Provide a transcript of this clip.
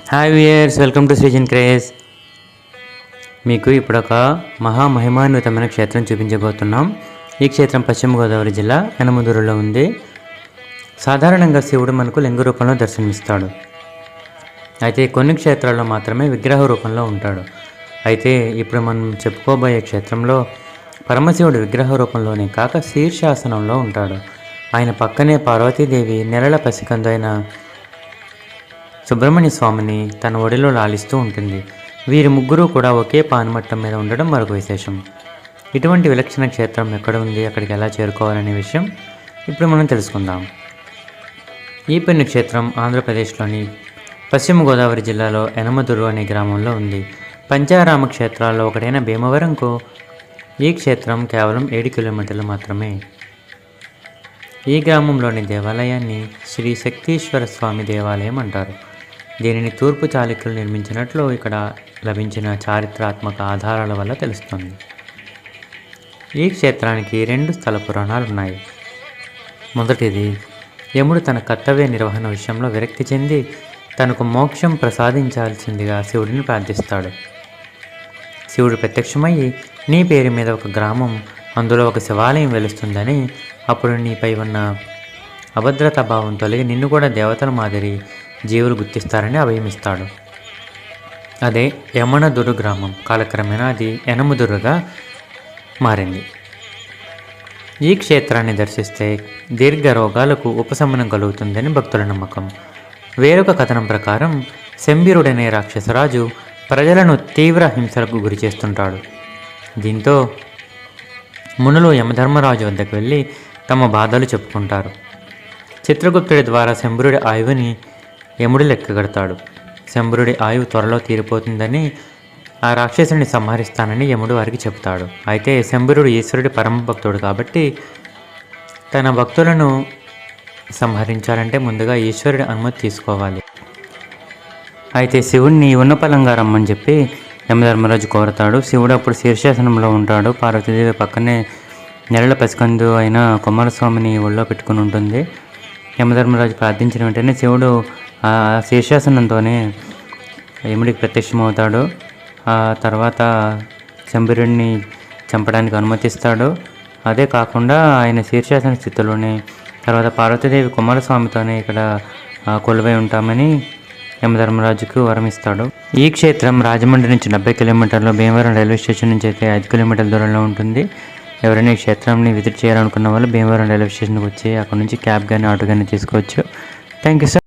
Hi viewers welcome to season craze మీకు ఇప్పుడు ఒక మహామహిమాన్వితమైన క్షేత్రం చూపించబోతున్నాం. ఈ క్షేత్రం పశ్చిమ గోదావరి జిల్లా యనమదురులో ఉంది. సాధారణంగా శివుడు మనకు లింగ రూపంలో దర్శనమిస్తాడు. అయితే కొన్ని క్షేత్రాల్లో మాత్రమే విగ్రహ రూపంలో ఉంటాడు. అయితే ఇప్పుడు మనం చెప్పుకోబోయే క్షేత్రంలో పరమశివుడు విగ్రహ రూపంలోనే కాక శీర్షాసనంలో ఉంటాడు. ఆయన పక్కనే పార్వతీదేవి నెలల పసికందు అయిన సుబ్రహ్మణ్య స్వామిని తన ఒడిలో లాలిస్తూ ఉంటుంది. వీరి ముగ్గురు కూడా ఒకే పానుమట్టం మీద ఉండడం మరొక విశేషం. ఇటువంటి విలక్షణ క్షేత్రం ఎక్కడ ఉంది అక్కడికి ఎలా చేరుకోవాలనే విషయం ఇప్పుడు మనం తెలుసుకుందాం. ఈ పుణ్యక్షేత్రం ఆంధ్రప్రదేశ్లోని పశ్చిమ గోదావరి జిల్లాలో ఎనమదురు అనే గ్రామంలో ఉంది. పంచారామ క్షేత్రాల్లో ఒకటైన భీమవరంకు ఈ క్షేత్రం కేవలం ఏడు కిలోమీటర్లు మాత్రమే. ఈ గ్రామంలోని దేవాలయాన్ని శ్రీ శక్తీశ్వర స్వామి దేవాలయం అంటారు. దీనిని తూర్పు చాళుక్యులు నిర్మించినట్లు ఇక్కడ లభించిన చారిత్రాత్మక ఆధారాల వల్ల తెలుస్తుంది. ఈ క్షేత్రానికి రెండు స్థల పురాణాలు ఉన్నాయి. మొదటిది యముడు తన కర్తవ్య నిర్వహణ విషయంలో విరక్తి చెంది తనకు మోక్షం ప్రసాదించాల్సిందిగా శివుడిని ప్రార్థిస్తాడు. శివుడు ప్రత్యక్షమయ్యి నీ పేరు మీద ఒక గ్రామం అందులో ఒక శివాలయం వెలుస్తుందని అప్పుడు నీపై ఉన్న అభద్రతా భావం తొలగి నిన్ను కూడా దేవతల మాదిరి జీవులు గుర్తిస్తారని అభయమిస్తాడు అదే యమనదురు గ్రామం. కాలక్రమేణా అది యనమదురుగా మారింది. ఈ క్షేత్రాన్ని దర్శిస్తే దీర్ఘ రోగాలకు ఉపశమనం కలుగుతుందని భక్తుల నమ్మకం. వేరొక కథనం ప్రకారం శంబీరుడనే రాక్షసరాజు ప్రజలను తీవ్ర హింసలకు గురి చేస్తుంటాడు. దీంతో మునులు యమధర్మరాజు వద్దకు వెళ్ళి తమ బాధలు చెప్పుకుంటారు. చిత్రగుప్తుడి ద్వారా శంబరుడి ఆయువుని యముడు లెక్కగడతాడు శంభరుడి ఆయువు త్వరలో తీరిపోతుందని ఆ రాక్షసుని సంహరిస్తానని యముడు వారికి చెప్తాడు. అయితే శంభరుడు ఈశ్వరుడి పరమ భక్తుడు కాబట్టి తన భక్తులను సంహరించాలంటే ముందుగా ఈశ్వరుడి అనుమతి తీసుకోవాలి. అయితే శివుణ్ణి ఉన్నపలంగా రమ్మని చెప్పి యమధర్మరాజు కోరతాడు. శివుడు అప్పుడు శీర్షాసనంలో ఉంటాడు. పార్వతీదేవి పక్కనే నెలల పసికందు అయిన కుమారస్వామిని ఒళ్ళో పెట్టుకుని ఉంటుంది. యమధర్మరాజు ప్రార్థించిన వెంటనే శివుడు ఆ శీర్షాసనంతోనే యముడికి ప్రత్యక్షమవుతాడు. ఆ తర్వాత శంబరుడిని చంపడానికి అనుమతిస్తాడు. అదే కాకుండా ఆయన శీర్షాసన స్థితిలోనే తర్వాత పార్వతీదేవి కుమారస్వామితోనే ఇక్కడ కొలువై ఉంటామని యమధర్మరాజుకు వరమిస్తాడు. ఈ క్షేత్రం రాజమండ్రి నుంచి డెబ్బై కిలోమీటర్లు భీమవరం రైల్వే స్టేషన్ నుంచి అయితే ఐదు కిలోమీటర్ల దూరంలో ఉంటుంది. ఎవరైనా ఈ క్షేత్రాన్ని విజిట్ చేయాలనుకున్న వాళ్ళు భీమవరం రైల్వే స్టేషన్కి వచ్చి అక్కడ నుంచి క్యాబ్ కానీ ఆటో కానీ తీసుకోవచ్చు. Thank you sir.